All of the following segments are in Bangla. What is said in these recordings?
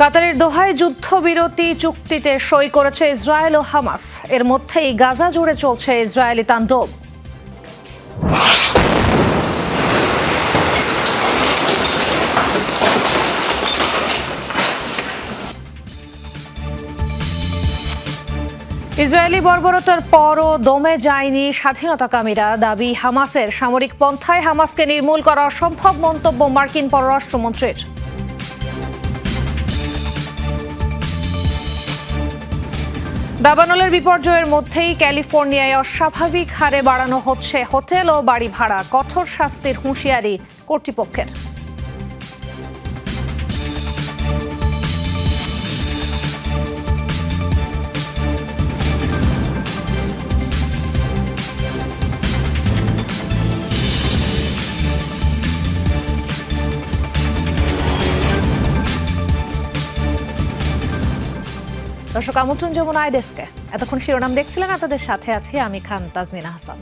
কাতারের দোহায় যুদ্ধবিরতি চুক্তিতে সই করেছে ইসরায়েল ও হামাস। এর মধ্যেই গাজা জুড়ে চলছে ইসরায়েলি তাণ্ডব। ইসরায়েলি বর্বরতার পরও দমে যায়নি স্বাধীনতাকামীরা। দাবি, হামাসের সামরিক পন্থায় হামাসকে নির্মূল করা অসম্ভব মন্তব্য মার্কিন পররাষ্ট্রমন্ত্রীর। দাবানলের বিপর্যয়ের মধ্যেই ক্যালিফোর্নিয়ায় অস্বাভাবিক হারে বাড়ানো হচ্ছে হোটেল ও বাড়ি ভাড়া, কঠোর শাস্তির হুঁশিয়ারি কর্তৃপক্ষের। দর্শক আমন্ত্রণ যমুনা আইডেস্কে এতক্ষণ শিরোনাম দেখছিলেন আপনাদের সাথে আছি আমি খান তাজনিনা হাসান।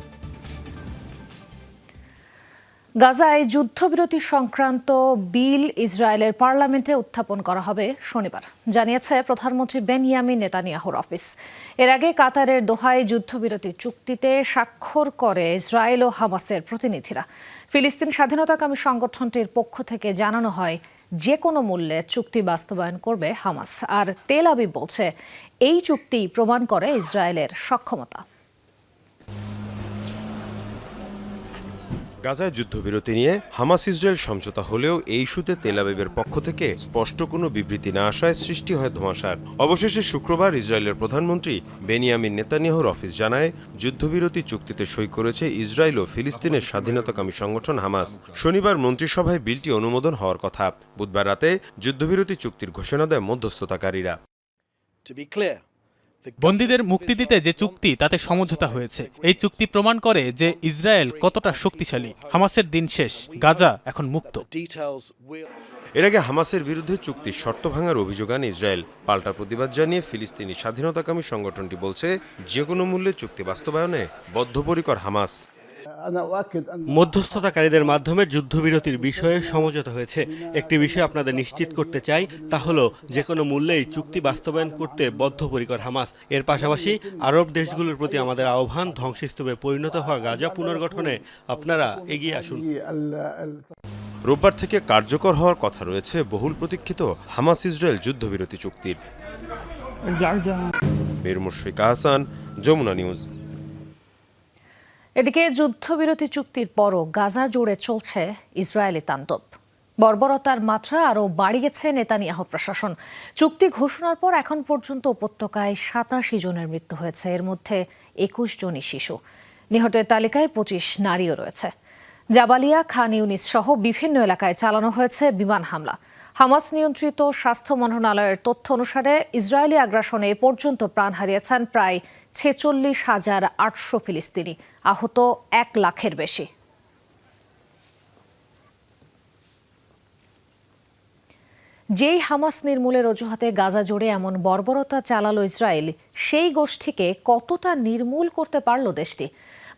গাজায় যুদ্ধবিরতি সংক্রান্ত বিল ইসরায়েলের পার্লামেন্টে উত্থাপন করা হবে শনিবার, জানিয়েছে প্রধানমন্ত্রী বেনিয়ামিন নেতানিয়াহুর অফিস। এর আগে কাতারের দোহায় যুদ্ধবিরতি চুক্তিতে স্বাক্ষর করে ইসরায়েল ও হামাসের প্রতিনিধিরা। ফিলিস্তিন স্বাধীনতাকামী সংগঠনটির পক্ষ থেকে জানানো হয় যে কোনো মূল্যে চুক্তি বাস্তবায়ন করবে হামাস। আর তেল আবিব বলছে, এই চুক্তি প্রমাণ করে ইসরায়েলের সক্ষমতা। গাজায় যুদ্ধবিরতি নিয়ে হামাস ইসরায়েল সমঝোতা হলেও এই ইস্যুতে তেলাবিবের পক্ষ থেকে স্পষ্ট কোনো বিবৃতি না আসায় সৃষ্টি হয় ধোঁয়াশার। অবশেষে শুক্রবার ইসরায়েলের প্রধানমন্ত্রী বেনিয়ামিন নেতানিয়াহুর অফিস জানায় যুদ্ধবিরতি চুক্তিতে সই করেছে ইসরায়েল ও ফিলিস্তিনের স্বাধীনতাকামী সংগঠন হামাস। শনিবার মন্ত্রিসভায় বিলটি অনুমোদন হওয়ার কথা। বুধবার রাতে যুদ্ধবিরতি চুক্তির ঘোষণা দেয় মধ্যস্থতাকারীরা। To be clear, বন্দীদের মুক্তি দিতে যে চুক্তি, তাতে সমঝোতা হয়েছে। এই চুক্তি প্রমাণ করে যে ইসরায়েল কতটা শক্তিশালী। হামাসের দিন শেষ, গাজা এখন মুক্ত। এর আগে হামাসের বিরুদ্ধে চুক্তির শর্ত ভাঙার অভিযোগ আন ইসরায়েল। পাল্টা প্রতিবাদ জানিয়ে ফিলিস্তিনি স্বাধীনতাকামী সংগঠনটি বলছে, যে কোনো মূল্যে চুক্তি বাস্তবায়নে বদ্ধপরিকর হামাস। মধ্যস্থতাকারীদের মাধ্যমে যুদ্ধবিরতির বিষয়ে সমঝোতা হয়েছে। একটি বিষয় আপনাদের নিশ্চিত করতে চাই তা হলো যে কোনো মূল্যেই চুক্তি বাস্তবায়ন করতে বদ্ধপরিকর হামাস। এর পাশাপাশি আরব দেশগুলোর প্রতি আমাদের আহ্বান ধ্বংসস্তূপে পরিণত হওয়া গাজা পুনর্গঠনে আপনারা এগিয়ে আসুন। রোববার থেকে কার্যকর হওয়ার কথা রয়েছে বহুল প্রতীক্ষিত হামাস ইসরায়েল যুদ্ধবিরতি চুক্তির। মীর মুশফিক আহসান যমুনা নিউজ। এদিকে যুদ্ধবিরতি চুক্তির পরও গাজা জুড়ে চলছে ইসরায়েলি তাণ্ডব। বর্বরতার মাত্রা আরও বাড়িয়েছে নেতানিয়াহু প্রশাসন। চুক্তি ঘোষণার পর এখন পর্যন্ত উপত্যকায় সাতাশি জনের মৃত্যু হয়েছে, এর মধ্যে একুশ জনই শিশু। নিহতের তালিকায় পঁচিশ নারীও রয়েছে। জাবালিয়া, খান ইউনিস সহ বিভিন্ন এলাকায় চালানো হয়েছে বিমান হামলা। হামাস নিয়ন্ত্রিত স্বাস্থ্য মন্ত্রণালয়ের তথ্য অনুসারে ইসরায়েলি আগ্রাসনে এ পর্যন্ত প্রাণ হারিয়েছেন প্রায় ছেচল্লিশ হাজার আটশো ফিলিস্তিনি। আহত এক লাখের বেশি। যেই হামাস নির্মূলের অজুহাতে গাজা জুড়ে এমন বর্বরতা চালালো ইসরায়েল, সেই গোষ্ঠীকে কতটা নির্মূল করতে পারল দেশটি?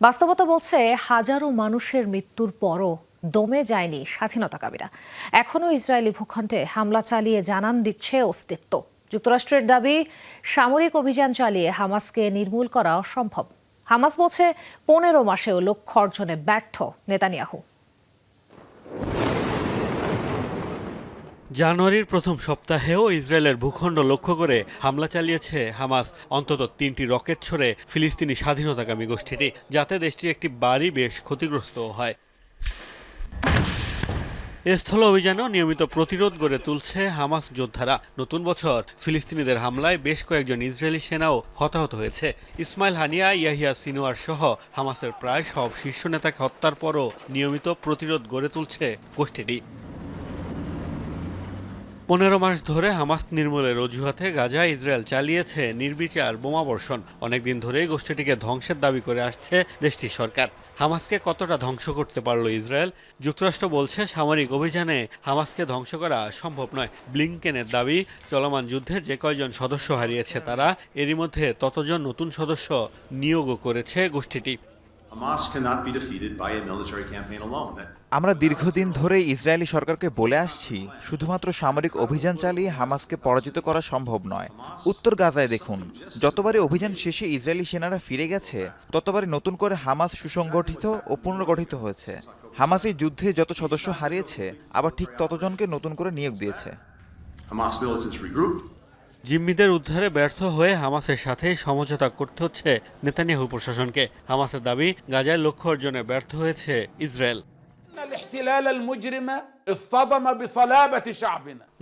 বাস্তবতা বলছে হাজারো মানুষের মৃত্যুর পরও দমে যায়নি স্বাধীনতাকামীরা। এখনও ইসরায়েলি ভূখণ্ডে হামলা চালিয়ে জানান দিচ্ছে অস্তিত্ব। যুক্তরাষ্ট্রের দাবি, সামরিক অভিযান চালিয়ে হামাসকে নির্মূল করা অসম্ভব। হামাস বলছে, পনেরো মাসেও লক্ষ্য অর্জনে ব্যর্থ নেতানিয়াহু। জানুয়ারির প্রথম সপ্তাহেও ইসরায়েলের ভূখণ্ড লক্ষ্য করে হামলা চালিয়েছে হামাস। অন্তত তিনটি রকেট ছড়ে ফিলিস্তিনি স্বাধীনতাকামী গোষ্ঠীটি, যাতে দেশটির একটি বাড়ি বেশ ক্ষতিগ্রস্ত হয়। স্থল অভিযানও নিয়মিত প্রতিরোধ গড়ে তুলছে হামাস যোদ্ধারা। নতুন বছর ফিলিস্তিনিদের হামলায় বেশ কয়েকজন ইসরায়েলি সেনাও হতাহত হয়েছে। ইসমাইল হানিয়া, ইয়াহিয়া সিনোয়ার সহ হামাসের প্রায় সব শীর্ষ নেতাকে হত্যার পরও নিয়মিত প্রতিরোধ গড়ে তুলছে গোষ্ঠীটি। পনেরো মাস ধরে হামাস নির্মূলের অজুহাতে গাজায় ইসরায়েল চালিয়েছে নির্বিচার বোমাবর্ষণ। অনেকদিন ধরেই গোষ্ঠীটিকে ধ্বংসের দাবি করে আসছে দেশটির সরকার। হামাসকে কতটা ধ্বংস করতে পারল ইসরায়েল? যুক্তরাষ্ট্র বলছে, সামরিক অভিযানে হামাসকে ধ্বংস করা সম্ভব নয়। ব্লিংকেনের দাবি, চলমান যুদ্ধে যে কয়জন সদস্য হারিয়েছে তারা, এরই মধ্যে ততজন নতুন সদস্য নিয়োগও করেছে গোষ্ঠীটি। Hamas cannot be defeated by a military campaign alone. That আমরা দীর্ঘদিন ধরে ইসরায়েলি সরকারকে বলে আসছি শুধুমাত্র সামরিক অভিযান চালিয়ে হামাসকে পরাজিত করা সম্ভব নয় উত্তর গাজায় দেখুন যতবারই অভিযান শেষে ইসরায়েলি সেনারা ফিরে গেছে ততবারই নতুন করে হামাস সুসংগঠিত ও পুনর্গঠিত হয়েছে হামাস এই যুদ্ধে যত সদস্য হারিয়েছে আবার ঠিক ততজনকে নতুন করে নিয়োগ দিয়েছে Hamas militants regrouped. জিম্মিদের উদ্ধারে ব্যর্থ হয়ে হামাসের সাথে সমঝোতা করতে হচ্ছে নেতানিয়াহু প্রশাসনকে। হামাসের দাবি গাজায় লক্ষ্য অর্জনে ব্যর্থ হয়েছে ইসরায়েল।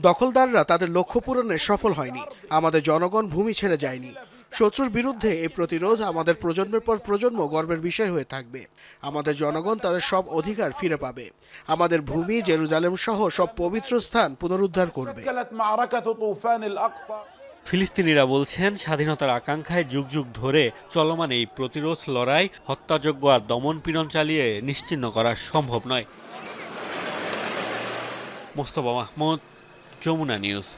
দখলদাররা তাদের লক্ষ্য পূরণে সফল হয়নি। আমাদের জনগণ ভূমি ছেড়ে যায়নি। শত্রুর বিরুদ্ধে এই প্রতিরোধ আমাদের প্রজন্মের পর প্রজন্ম গর্বের বিষয় হয়ে থাকবে। আমাদের জনগণ তাদের সব অধিকার ফিরে পাবে। আমাদের ভূমি জেরুজালেম সহ সব পবিত্র স্থান পুনরুদ্ধার করবে। ফিলিস্তিনিরা বলছেন স্বাধীনতার আকাঙ্ক্ষায় যুগ যুগ ধরে চলমান এই প্রতিরোধ লড়াই হত্যাযোগ্য আর দমন পীড়ন চালিয়ে নিশ্চিন্ন করা সম্ভব নয়। মোস্তফা মাহমুদ যমুনা নিউজ।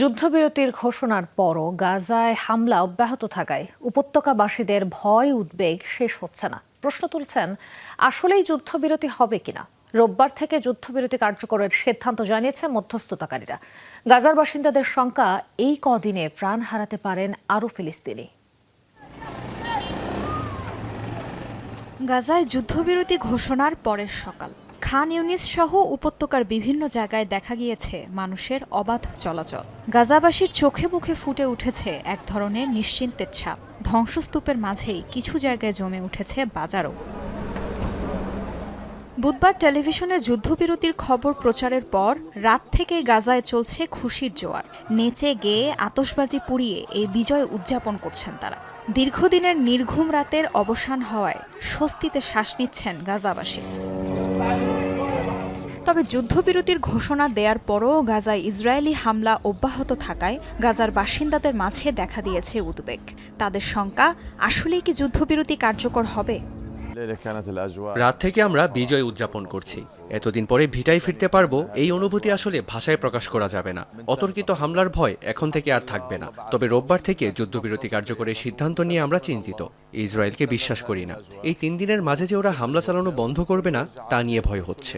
যুদ্ধবিরতির ঘোষণার পরও গাজায় হামলা অব্যাহত থাকায় উপত্যকাবাসীদের ভয়, উদ্বেগ শেষ হচ্ছে না। প্রশ্ন তুলছেন, আসলেই যুদ্ধবিরতি হবে কিনা? রোববার থেকে যুদ্ধবিরতি কার্যকরের সিদ্ধান্ত জানিয়েছে মধ্যস্থতাকারীরা। গাজার বাসিন্দাদের শঙ্কা, এই কদিনে প্রাণ হারাতে পারেন আরও ফিলিস্তিনি। গাজায় যুদ্ধবিরতি ঘোষণার পরের সকাল। খান ইউনিস সহ উপত্যকার বিভিন্ন জায়গায় দেখা গিয়েছে মানুষের অবাধ চলাচল। গাজাবাসীর চোখে মুখে ফুটে উঠেছে এক ধরনের নিশ্চিন্তের ছাপ। ধ্বংসস্তূপের মাঝেই কিছু জায়গায় জমে উঠেছে বাজারও। বুধবার টেলিভিশনে যুদ্ধবিরতির খবর প্রচারের পর রাত থেকে গাজায় চলছে খুশির জোয়ার। নেচে গেয়ে আতসবাজি পুড়িয়ে এই বিজয় উদযাপন করছেন তারা। দীর্ঘদিনের নির্ঘুম রাতের অবসান হওয়ায় স্বস্তিতে শ্বাস নিচ্ছেন গাজাবাসী। তবে যুদ্ধবিরতির ঘোষণা দেওয়ার পরও গাজায় ইসরায়েলি হামলা অব্যাহত থাকায় গাজার বাসিন্দাদের মাঝে দেখা দিয়েছে উদ্বেগ। তাদের শঙ্কা, আসলেই কি যুদ্ধবিরতি কার্যকর হবে? রাত থেকে আমরা বিজয় উদযাপন করছি। এতদিন পরে ভিটায় ফিরতে পারব এই অনুভূতি আসলে ভাষায় প্রকাশ করা যাবে না। অতর্কিত হামলার ভয় এখন থেকে আর থাকবে না। তবে রোববার থেকে যুদ্ধবিরতি কার্যকরের সিদ্ধান্ত নিয়ে আমরা চিন্তিত। ইসরায়েলকে বিশ্বাস করি না। এই তিন দিনের মাঝে যে ওরা হামলা চালানো বন্ধ করবে না তা নিয়ে ভয় হচ্ছে।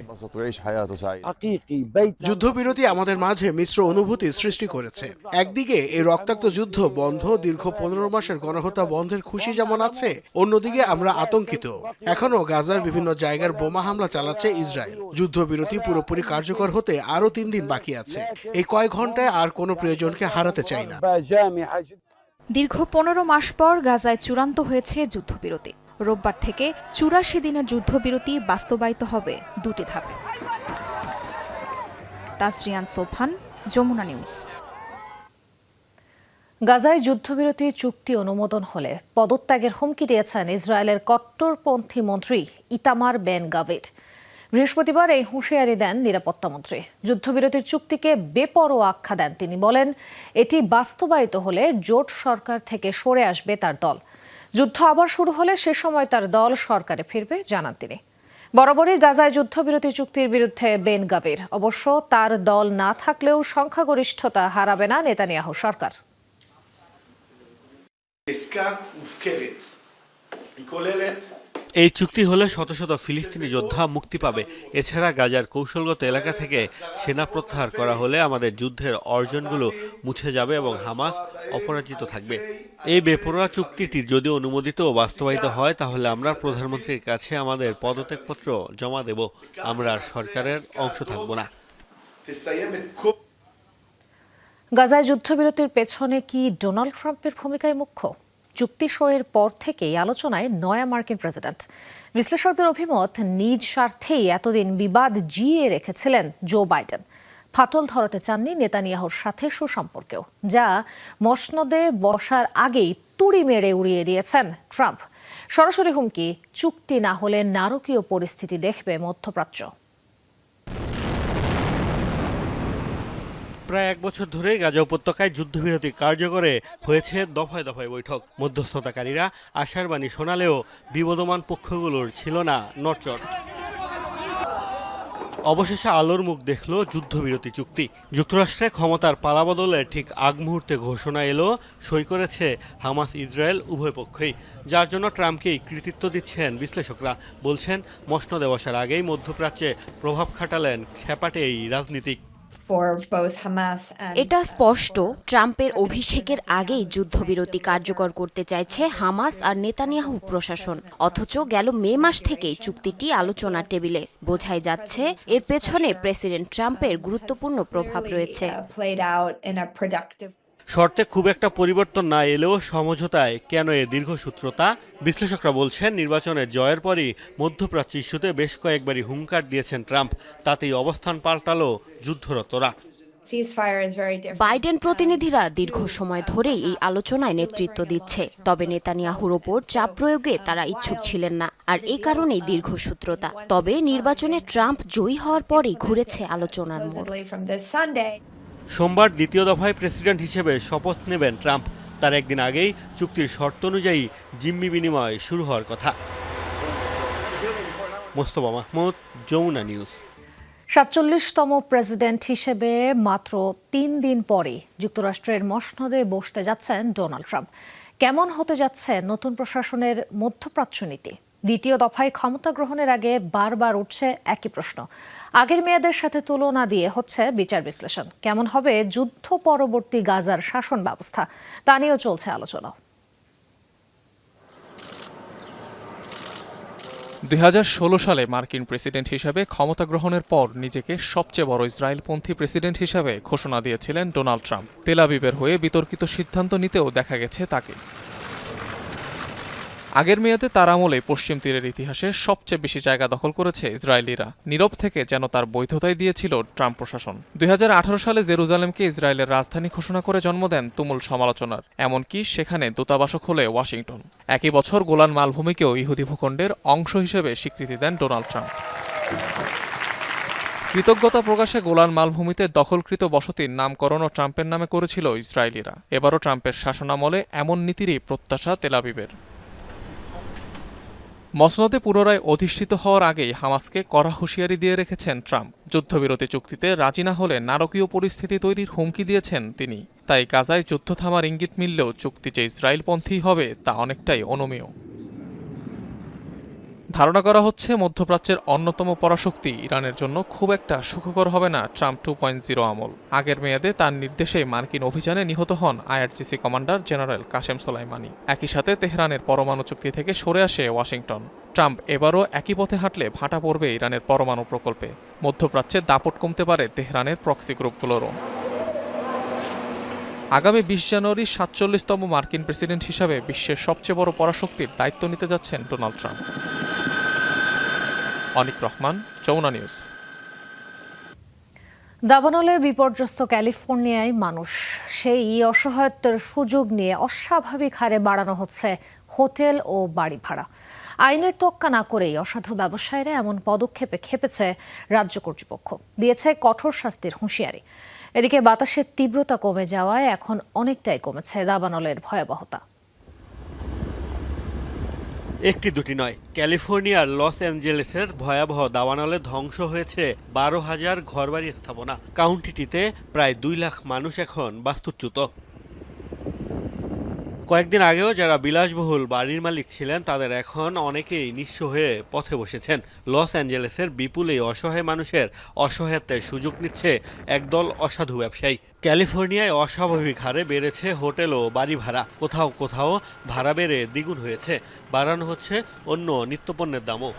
যুদ্ধবিরতি আমাদের মাঝে মিশ্র অনুভূতি সৃষ্টি করেছে। একদিকে এই রক্তাক্ত যুদ্ধ বন্ধ দীর্ঘ পনেরো মাসের গণহত্যা বন্ধের খুশি যেমন আছে অন্যদিকে আমরা আতঙ্কিত। এখনও গাজার বিভিন্ন জায়গার বোমা হামলা চালাচ্ছে ইসরায়েল। যুদ্ধবিরতি পুরোপুরি কার্যকর হতে আরও তিন দিন বাকি আছে। এই কয়েক ঘন্টায় আর কোনো প্রিয়জনকে হারাতে চাই না। দীর্ঘ পনেরো মাস পর গাজায় চূড়ান্ত হয়েছে যুদ্ধবিরতি। রোববার থেকে চুরাশি দিনের যুদ্ধবিরতি বাস্তবায়িত হবে দুটি ধাপে। তাজরিয়ান সোফান যমুনা নিউজ। গাজায় যুদ্ধবিরতি চুক্তি অনুমোদন হলে পদত্যাগের হুমকি দিয়েছেন ইসরায়েলের কট্টরপন্থী মন্ত্রী ইতামার বেন গাভিট বৃহস্পতিবার এই হুঁশিয়ারি দেন নিরাপত্তামন্ত্রী যুদ্ধবিরতির চুক্তিকে বেপরোয়া আখ্যা দেন তিনি। বলেন, এটি বাস্তবায়িত হলে জোট সরকার থেকে সরে আসবে তার দল। যুদ্ধ আবার শুরু হলে সে সময় তার দল সরকারে ফিরবে, জানান তিনি। বরাবরই গাজায় যুদ্ধবিরতি চুক্তির বিরুদ্ধে বেন গাভির। অবশ্য তার দল না থাকলেও সংখ্যাগরিষ্ঠতা হারাবে না নেতানিয়াহু সরকার। עסקה מופקרת. היא כוללת এই চুক্তি হলে শত শত ফিলিস্তিনি যোদ্ধা মুক্তি পাবে এছাড়া গাজার কৌশলগত এলাকা থেকে সেনা প্রত্যাহার করা হলে আমাদের যুদ্ধের অর্জনগুলো মুছে যাবে এবং হামাস অপরাজিত থাকবে এই বেপরোয়া চুক্তিটি যদি অনুমোদিত ও বাস্তবায়িত হয় তাহলে আমরা প্রধানমন্ত্রীর কাছে আমাদের পদত্যাগপত্র জমা দেব আমরা আর সরকারের অংশ থাকব না תסיים את כל... গাজায় যুদ্ধবিরতির পেছনে কি ডোনাল্ড ট্রাম্পের ভূমিকায় মুখ্য? চুক্তি সইয়ের পর থেকেই আলোচনায় নয়া মার্কিন প্রেসিডেন্ট। বিশ্লেষকদের অভিমত, নিজ স্বার্থেই এতদিন বিবাদ জিয়ে রেখেছিলেন জো বাইডেন। ফাটল ধরাতে চাননি নেতানিয়াহুর সাথে সুসম্পর্কেও, যা মসনদে বসার আগেই তুড়ি মেরে উড়িয়ে দিয়েছেন ট্রাম্প। সরাসরি হুমকি, চুক্তি না হলে নারকীয় পরিস্থিতি দেখবে মধ্যপ্রাচ্য। প্রায় এক বছর ধরে গাজা উপত্যকায় যুদ্ধবিরতি কার্যকরে হয়েছে দফায় দফায় বৈঠক। মধ্যস্থতাকারীরা আশার বাণী শোনালেও বিবদমান পক্ষগুলোর ছিল না নটচট অবশেষে আলোর মুখ দেখল যুদ্ধবিরতি চুক্তি। যুক্তরাষ্ট্রে ক্ষমতার পালাবদলে ঠিক আগ মুহূর্তে ঘোষণা এলো, সই করেছে হামাস ইসরায়েল উভয় পক্ষই, যার জন্য ট্রাম্পকেই কৃতিত্ব দিচ্ছেন বিশ্লেষকরা। বলছেন, মসনদে বসার আগেই মধ্যপ্রাচ্যে প্রভাব খাটালেন খেপাটে এই রাজনীতিক। এটা স্পষ্ট ট্রাম্পের অভিষেকের আগেই যুদ্ধবিরতি কার্যকর করতে চাইছে হামাস আর নেতানিয়াহু প্রশাসন। অথচ গেল মে মাস থেকেই চুক্তিটি আলোচনার টেবিলে। বোঝাই যাচ্ছে এর পেছনে প্রেসিডেন্ট ট্রাম্পের গুরুত্বপূর্ণ প্রভাব রয়েছে। শর্তে খুব একটা পরিবর্তন না এলেও সমঝোতায় কেন এ দীর্ঘসূত্রতা বিশ্লেষকরা বলছেন নির্বাচনে জয়ের পরই মধ্যপ্রাচ্য ইস্যুতে বেশ কয়েকবারই হুঙ্কার দিয়েছেন ট্রাম্প। তাতেই অবস্থান পাল্টালো যুদ্ধরতরা। বাইডেন প্রতিনিধিরা দীর্ঘ সময় ধরেই এই আলোচনায় নেতৃত্ব দিচ্ছে। তবে নেতানিয়াহুর ওপর চাপ প্রয়োগে তারা ইচ্ছুক ছিলেন না আর এ কারণেই দীর্ঘসূত্রতা তবে নির্বাচনে ট্রাম্প জয়ী হওয়ার পরেই ঘুরেছে আলোচনার মোড়। সোমবার দ্বিতীয় দফায় প্রেসিডেন্ট হিসেবে শপথ নেবেন ট্রাম্প। তার একদিন আগেই চুক্তির শর্ত অনুযায়ী জিম্মি বিনিময় শুরু হওয়ার কথা। মোস্তফা মাহমুদ, যমুনা নিউজ। সাতচল্লিশতম প্রেসিডেন্ট হিসেবে মাত্র তিন দিন পরে যুক্তরাষ্ট্রের মসনদে বসতে যাচ্ছেন ডোনাল্ড ট্রাম্প। কেমন হতে যাচ্ছে নতুন প্রশাসনের মধ্যপ্রাচ্য নীতি? দ্বিতীয় দফায় ক্ষমতা গ্রহণের আগে বারবার উঠছে একই প্রশ্ন। আগের মেয়াদের সাথে তুলনা দিয়ে হচ্ছে বিচার বিশ্লেষণ। কেমন হবে যুদ্ধ পরবর্তী গাজার শাসন ব্যবস্থা? তা নিয়েও চলছে আলোচনা। দুই হাজার ষোলো সালে মার্কিন প্রেসিডেন্ট হিসেবে ক্ষমতা গ্রহণের পর নিজেকে সবচেয়ে বড় ইসরায়েলপন্থী প্রেসিডেন্ট হিসেবে ঘোষণা দিয়েছিলেন ডোনাল্ড ট্রাম্প। তেলাবিবের হয়ে বিতর্কিত সিদ্ধান্ত নিতেও দেখা গেছে তাকে। আগের মেয়াদে তার আমলে পশ্চিম তীরের ইতিহাসে সবচেয়ে বেশি জায়গা দখল করেছে ইসরায়েলিরা। নীরব থেকে যেন তার বৈধতাই দিয়েছিল ট্রাম্প প্রশাসন। দুই হাজার আঠারো সালে জেরুজালেমকে ইসরায়েলের রাজধানী ঘোষণা করে জন্ম দেন তুমুল সমালোচনার। এমনকি সেখানে দূতাবাসও খোলে ওয়াশিংটন। একই বছর গোলান মালভূমিকেও ইহুদি ভূখণ্ডের অংশ হিসেবে স্বীকৃতি দেন ডোনাল্ড ট্রাম্প। কৃতজ্ঞতা প্রকাশে গোলান মালভূমিতে দখলকৃত বসতির নামকরণও ট্রাম্পের নামে করেছিল ইসরায়েলিরা। এবারও ট্রাম্পের শাসনামলে এমন নীতিরই প্রত্যাশা তেলাবিবের মসনদে পুনরায় অধিষ্ঠিত হওয়ার আগেই হামাসকে কড়া হুঁশিয়ারি দিয়ে রেখেছেন ট্রাম্প। যুদ্ধবিরতি চুক্তিতে রাজি না হলে নারকীয় পরিস্থিতি তৈরির হুমকি দিয়েছেন তিনি। তাই গাজায় যুদ্ধ থামার ইঙ্গিত মিললেও চুক্তি যে ইসরায়েলপন্থী হবে তা অনেকটাই অনুমেয়। ধারণা করা হচ্ছে মধ্যপ্রাচ্যের অন্যতম পরাশক্তি ইরানের জন্য খুব একটা সুখকর হবে না ট্রাম্প টু পয়েন্ট জিরো আমল। আগের মেয়াদে তার নির্দেশে মার্কিন অভিযানে নিহত হন IRGC commander general Qasem Soleimani. একই সাথে তেহরানের পরমাণু চুক্তি থেকে সরে আসে ওয়াশিংটন। ট্রাম্প এবারও একই পথে হাঁটলে ভাটা পড়বে ইরানের পরমাণু প্রকল্পে। মধ্যপ্রাচ্যে দাপট কমতে পারে তেহরানের প্রক্সি গ্রুপগুলোরও। আগামী বিশ জানুয়ারি সাতচল্লিশতম মার্কিন প্রেসিডেন্ট হিসাবে বিশ্বের সবচেয়ে বড় পরাশক্তির দায়িত্ব নিতে যাচ্ছেন Donald Trump. Anik Rahman, Jamuna news. দাবানলে বিপর্যস্ত ক্যালিফোর্নিয়ায় মানুষ। সেই অসহায়ত্বের সুযোগ নিয়ে অস্বাভাবিক হারে বাড়ানো হচ্ছে হোটেল ও বাড়ি ভাড়া। আইনের তোক্কা না করেই অসাধু ব্যবসায়ীরা এমন পদক্ষেপে খেপেছে রাজ্য কর্তৃপক্ষ। দিয়েছে কঠোর শাস্তির হুঁশিয়ারি। এদিকে বাতাসের তীব্রতা কমে যাওয়ায় এখন অনেকটাই কমেছে দাবানলের ভয়াবহতা। একটি দুটি নয়। ক্যালিফোর্নিয়ার লস অ্যাঞ্জেলেসের ভয়াবহ দাবানলে ধ্বংস হয়েছে বারো হাজার ঘরবাড়ি স্থাপনা। কাউন্টিটিতে প্রায় দুই লাখ মানুষ এখন বাস্তুচ্যুত। কয়েকদিন আগেও যারা বিলাসবহুল বাড়ির মালিক ছিলেন, তাদের এখন অনেকেই নিঃস্ব হয়ে পথে বসেছেন। লস অ্যাঞ্জেলেসের বিপুল এই অসহায় মানুষের অসহায়ত্বের সুযোগ নিচ্ছে একদল অসাধু ব্যবসায়ী। ক্যালিফোর্নিয়ায় অস্বাভাবিক হারে বেড়েছে হোটেল ও বাড়ি ভাড়া। কোথাও কোথাও ভাড়া বেড়ে দ্বিগুণ হয়েছে। বাড়ানো হচ্ছে অন্য নিত্যপণ্যের দামও।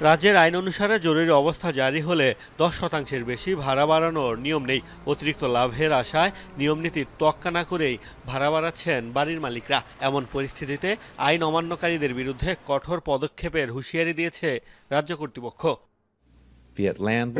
রাজ্যের আইন অনুসারে জরুরি অবস্থা জারি হলে দশ শতাংশের বেশি ভাড়া বাড়ানোর নিয়ম নেই। অতিরিক্ত লাভের আশায় নিয়ম নীতির তক্কা না করেই ভাড়া বাড়াচ্ছেন বাড়ির মালিকরা। এমন পরিস্থিতিতে আইন অমান্যকারীদের বিরুদ্ধে কঠোর পদক্ষেপের হুঁশিয়ারি দিয়েছে রাজ্য কর্তৃপক্ষ।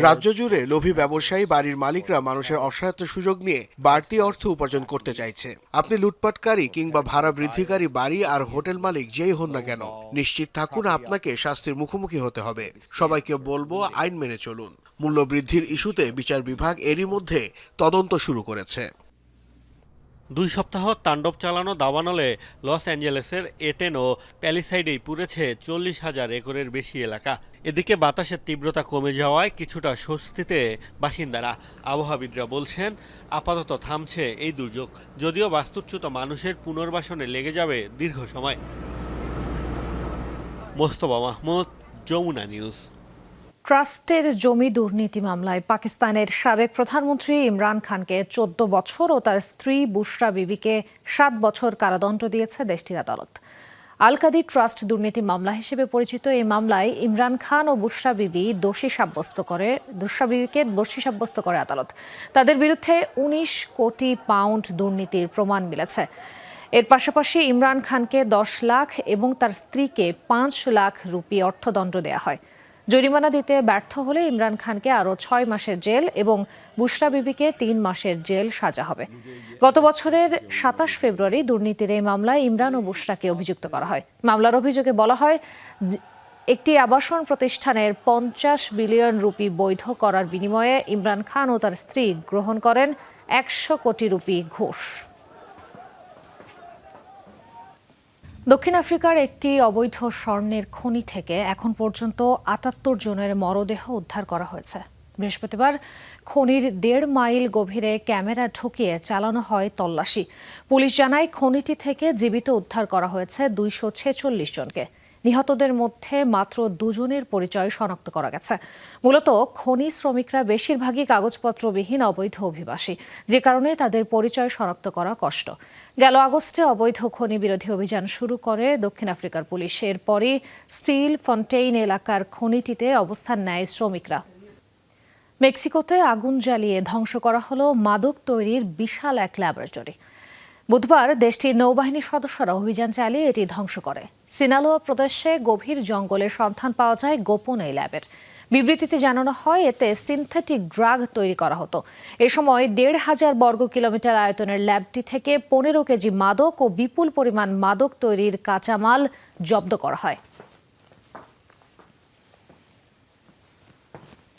রাজ্য জুড়ে লোভী ব্যবসায়ী বাড়ির মালিকরা মানুষের অসহায়ত্ব সুযোগ নিয়ে বাড়তি অর্থ উপার্জন করতে চাইছে। আপনি লুটপাটকারী কিংবা ভাড়া বৃদ্ধিকারী বাড়ি আর হোটেল মালিক যেই হন না কেন নিশ্চিত থাকুন আপনাকে শাস্তির মুখোমুখি হতে হবে। সবাইকে বলব আইন মেনে চলুন। মূল্য বৃদ্ধির ইস্যুতে বিচার বিভাগ এরই মধ্যে তদন্ত শুরু করেছে। দুই সপ্তাহ তাণ্ডব চালানো দাবানলে লস অ্যাঞ্জেলেসের এটেন ও প্যালিসাইডেই পুড়েছে চল্লিশ হাজার একরের বেশি এলাকা। এদিকে বাতাসের তীব্রতা কমে যাওয়ায় কিছুটা স্বস্তিতে বাসিন্দারা। আবহাওয়াবিদরা বলছেন, আপাতত থামছে এই দুর্যোগ। যদিও বাস্তুচ্যুত মানুষের পুনর্বাসনে লেগে যাবে দীর্ঘ সময়। মোস্তফা মাহমুদ, যমুনা নিউজ। ট্রাস্টের জমি দুর্নীতি মামলায় পাকিস্তানের সাবেক প্রধানমন্ত্রী ইমরান খানকে চোদ্দ বছর ও তার স্ত্রী বুশরা বিবিকে সাত বছর কারাদণ্ড দিয়েছে দেশটির আদালত। আলকাদি ট্রাস্ট দুর্নীতি মামলা হিসেবে পরিচিত এই মামলায় ইমরান খান ও বুসরা বিবি দোষী সাব্যস্ত করে দুসরা বিবিকে দোষী সাব্যস্ত করে আদালত। তাদের বিরুদ্ধে উনিশ কোটি পাউন্ড দুর্নীতির প্রমাণ মিলেছে। এর পাশাপাশি ইমরান খানকে দশ লাখ এবং তার স্ত্রীকে পাঁচ লাখ রুপি অর্থদণ্ড দেয়া হয়। জরিমানা দিতে ব্যর্থ হলে ইমরান খানকে আরও ছয় মাসের জেল এবং বুশরা বিবিকে তিন মাসের জেল সাজা হবে। গত বছরের সাতাশ ফেব্রুয়ারি দুর্নীতির এই মামলায় ইমরান ও বুশরাকে অভিযুক্ত করা হয়। মামলার অভিযোগে বলা হয়, একটি আবাসন প্রতিষ্ঠানের পঞ্চাশ বিলিয়ন রুপি বৈধ করার বিনিময়ে ইমরান খান ও তার স্ত্রী গ্রহণ করেন একশো কোটি রুপি ঘুষ। দক্ষিণ আফ্রিকার একটি অবৈধ স্বর্ণের খনি থেকে এখন পর্যন্ত আটাত্তর জনের মরদেহ উদ্ধার করা হয়েছে। বৃহস্পতিবার খনির দেড় মাইল গভীরে ক্যামেরা ঢুকিয়ে চালানো হয় তল্লাশি। পুলিশ জানায়, খনিটি থেকে জীবিত উদ্ধার করা হয়েছে দুইশো ছেচল্লিশ জনকে। নিহতদের মধ্যে মাত্র দুজনের পরিচয় শনাক্ত করা গেছে। মূলত খনি শ্রমিকরা বেশিরভাগই কাগজপত্রবিহীন অবৈধ অভিবাসী। যে কারণে তাদের পরিচয় শনাক্ত করা কষ্ট। গেল আগস্টে অবৈধ খনি বিরোধী অভিযান শুরু করে দক্ষিণ আফ্রিকার পুলিশ। এরপরই স্টিল ফন্টেইন এলাকার খনিটিতে অবস্থান নেয় শ্রমিকরা। মেক্সিকোতে আগুন জ্বালিয়ে ধ্বংস করা হলো মাদক তৈরির বিশাল এক ল্যাবরেটরি। বুধবার দেশটির নৌবাহিনীর সদস্যরা অভিযান চালিয়ে এটি ধ্বংস করে। সিনালোয়া প্রদেশে গভীর জঙ্গলে সন্ধান পাওয়া যায় গোপন এই ল্যাবের। বিবৃতিতে জানানো হয়, এতে সিনথেটিক ড্রাগ তৈরি করা হতো। এ সময় দেড় হাজার বর্গ কিলোমিটার আয়তনের ল্যাবটি থেকে পনেরো কেজি মাদক ও বিপুল পরিমাণ মাদক তৈরির কাঁচামাল জব্দ করা হয়।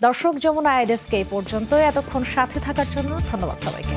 দর্শক, যমুনা আইডেস্কে এই পর্যন্ত এতক্ষণ সাথে থাকার জন্য ধন্যবাদ সবাইকে।